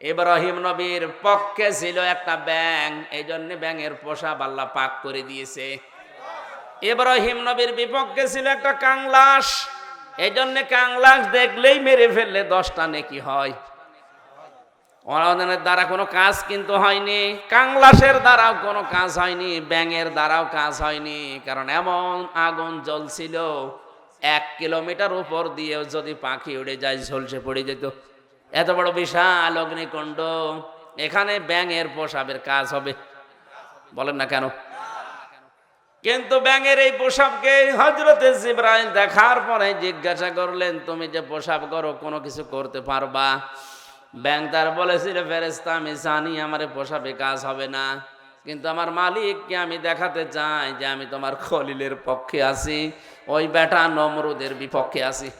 ইব্রাহিম নবীর পক্ষে ছিল একটা ব্যাং এই জন্য ব্যাঙের পোষা বাল্লা পাক করে দিয়েছে। ইব্রাহিম নবীর বিপক্ষে ছিল একটা কাংলাস এই জন্য কাংলাস দেখলেই মেরে ফেললে দশটা নেকি হয়। অনাদানের দ্বারা কোনো কাজ কিন্তু হয়নি, কাংলাসের দ্বারাও কোনো কাজ হয়নি, ব্যাঙের দ্বারাও কাজ হয়নি, কারণ এমন আগুন জ্বলছিল, এক কিলোমিটার উপর দিয়েও যদি পাখি উড়ে যায়, ঝলসে পড়ে যেত। এত বড় বিশাল অগ্নিকুণ্ড। এখানে ব্যাঙের পোশাবের কাজ হবে। বলেন না কেন? কিন্তু ব্যাঙের এই পোশাককে হজরতে জিব্রাইল দেখার পরে জিজ্ঞাসা করলেন, তুমি যে পোশাক করো, কোনো কিছু করতে পারবা? ব্যাং তার বলেছিল ফেরেস্তা আমি জানি আমার এ পোশাকে কাজ হবে না। কিন্তু আমার মালিককে আমি দেখাতে চাই যে আমি তোমার খলিলের পক্ষে আছি। ওই বেটা নমরুদের বিপক্ষে আছি।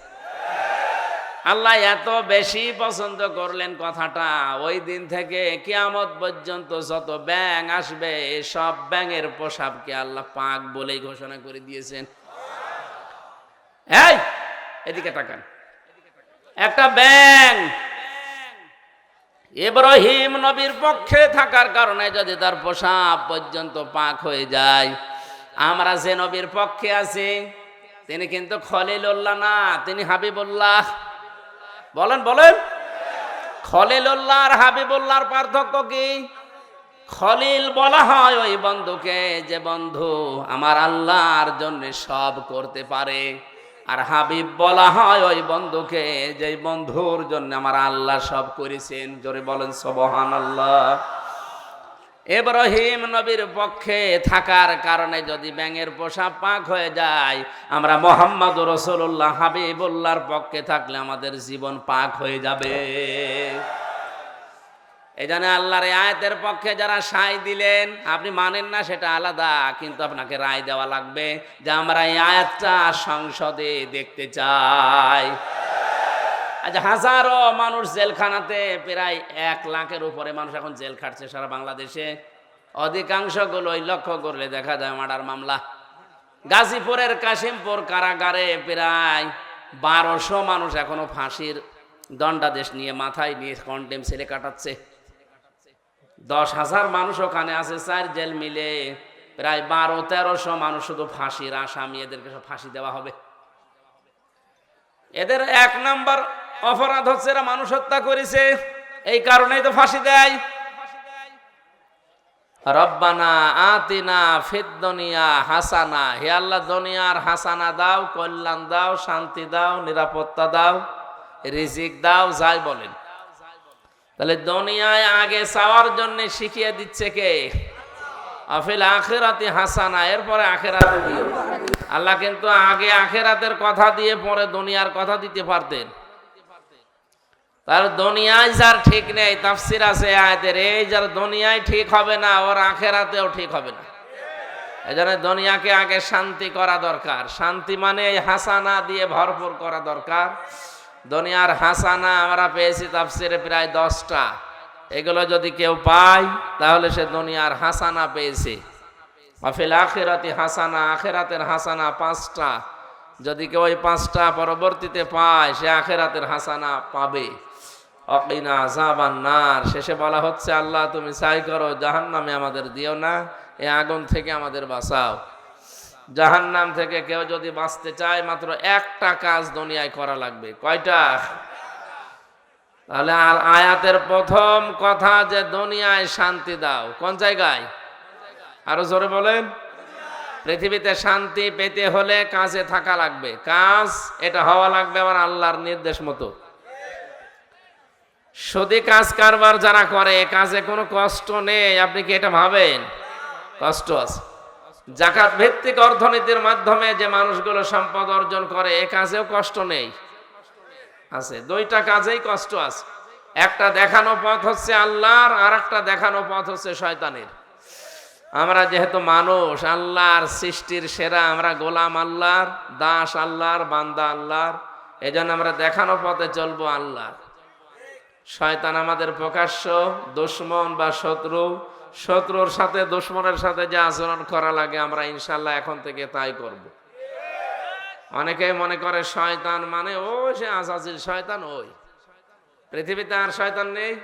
আল্লাহ এত বেশি পছন্দ করলেন কথাটা। ওই দিন থেকে কিয়ামত পর্যন্ত যত ব্যাং আসবে, সব ব্যাঙের পোশাককে আল্লাহ পাক বলেই ঘোষণা করে দিয়েছেন। এই, এদিকে তাকান। একটা ব্যাং ইব্রাহিম নবীর পক্ষে থাকার কারণে যদি তার পোশাক পর্যন্ত পাক হয়ে যায়, আমরা যে নবীর পক্ষে আছি, তিনি কিন্তু খলিলুল্লাহ না, তিনি হাবিবুল্লাহ। বলেন বলেন। খলিলুল্লাহ আর হাবিবুল্লাহর পার্থক্য কি? খলিল বলা হয় ওই বন্ধুকে যে বন্ধু আমার আল্লাহর জন্য সব করতে পারে। আর হাবিব বলা হয় ওই বন্ধুকে যে বন্ধুর জন্য আমার আল্লাহ সব করেছেন। জোরে বলেন সবহান আল্লাহ এব্রাহিম নবীর পক্ষে থাকার কারণে যদি ব্যাঙের পোশাক পাক হয়ে যায়, আমরা মোহাম্মদ রসুল্লাহ হাবিবুল্লাহর পক্ষে থাকলে আমাদের জীবন পাক হয়ে যাবে। এই জন্য আল্লাহর আয়াতের পক্ষে যারা সাই দিলেন, আপনি মানেন না সেটা আলাদা, কিন্তু আপনাকে রায় দেওয়া লাগবে যে আমরা এই আয়াতটা সংসদে দেখতে চাই। আচ্ছা হাজারো মানুষ জেলখানাতে, প্রায় এক লাখের উপরে মানুষ এখন জেল খাটছে সারা বাংলাদেশে। অধিকাংশগুলোই লক্ষ্য করলে দেখা যায় মার্ডার মামলা। গাজীপুরের কাশিমপুর কারাগারে প্রায় বারোশো মানুষ এখনও ফাঁসির দণ্ডাদেশ নিয়ে মাথায় নিয়ে কন্টেম ছেলে কাটাচ্ছে। দশ হাজার মানুষ ওখানে আছে, চার জেল মিলে প্রায় বারো, তেরোশো মানুষ শুধু ফাঁসির আসামি, এদেরকে সব ফাঁসি দেওয়া হবে। এদের এক নাম্বার অপরাধ হচ্ছে এরা মানুষ হত্যা করেছে। এই কারণেই তো ফাঁসি দেয়। রব্বানা আতিনা ফিদ্দনিয়া হাসানা। হে আল্লাহ, দুনিয়ার হাসানা দাও, কল্যাণ দাও, শান্তি দাও, নিরাপত্তা দাও, রিজিক দাও, যাই বলেন। তাহলে দুনিয়ায় আগে চাওয়ার জন্য শিখিয়ে দিচ্ছে কে? আফিল আখেরাতে হাসানা, এরপরে আখেরাতে দিও। আল্লাহ কিন্তু আগে আখেরাতের কথা দিয়ে পরে দুনিয়ার কথা দিতে পারতেন। তার দুনিয়ায় যার ঠিক নেই, তাফসির আছে আয়াতের, এই যার দুনিয়ায় ঠিক হবে না, ওর আখেরাতেও ঠিক হবে না। এই জন্য দুনিয়াকে আগে শান্তি করা দরকার। শান্তি মানে এই হাসানা দিয়ে ভরপুর করা দরকার। দুনিয়ার হাসানা আমরা পেয়েছি তাফসিরে প্রায় দশটা। এগুলো যদি কেউ পায়, তাহলে সে দুনিয়ার হাসানা পেয়েছে। আফিল আখেরাতি হাসানা, আখেরাতের হাসানা পাঁচটা। যদি কেউ ওই পাঁচটা পরবর্তীতে পায়, সে আখেরাতের হাসানা পাবে। অকিনা আজাবান নার। শেষে বলা হচ্ছে, আল্লাহ তুমি চাই করো জাহান নামে আমাদের দিও না এই আগুন থেকে আমাদের বাঁচাও। জাহান নাম থেকে কেউ যদি বাঁচতে চায়, মাত্র একটা কাজ দুনিয়ায় করা লাগবে। কয়টা? তাহলে আয়াতের প্রথম কথা যে দুনিয়ায় শান্তি দাও। কোন জায়গায়? আরও জোরে বলেন। পৃথিবীতে শান্তি পেতে হলে কাজে থাকা লাগবে। কাজ, এটা হওয়া লাগবে আমার আল্লাহর নির্দেশ মতো। সদি কাজ কারবার যারা করে কাজে কোনো কষ্ট নেই। আপনি কি এটা ভাবেন? কষ্ট আছে। জাকাত ভিত্তিক অর্থনীতির মাধ্যমে যে মানুষগুলো সম্পদ অর্জন করে, এ কাজেও কষ্ট নেই। আছে। দুইটা কাজেই কষ্ট আছে। একটা দেখানো পথ হচ্ছে আল্লাহর আর একটা দেখানো পথ হচ্ছে শয়তানের। আমরা যেহেতু মানুষ, আল্লাহর সৃষ্টির সেরা, আমরা গোলাম আল্লাহর, দাস আল্লাহর, বান্দা আল্লাহর এই জন্য আমরা দেখানো পথে চলবো আল্লাহর। শয়তান আমাদের প্রকাশ্য দুশ্মন বা শত্রু, শত্রুর সাথে, দুশ্মনের সাথে যে আচরণ করা লাগে, আমরা ইনশাল্লাহ এখন থেকে তাই করব। অনেকেই মনে করে শয়তান মানে ও সে আজাজিল শয়তান, ওই। পৃথিবীতে আর শয়তান নেই।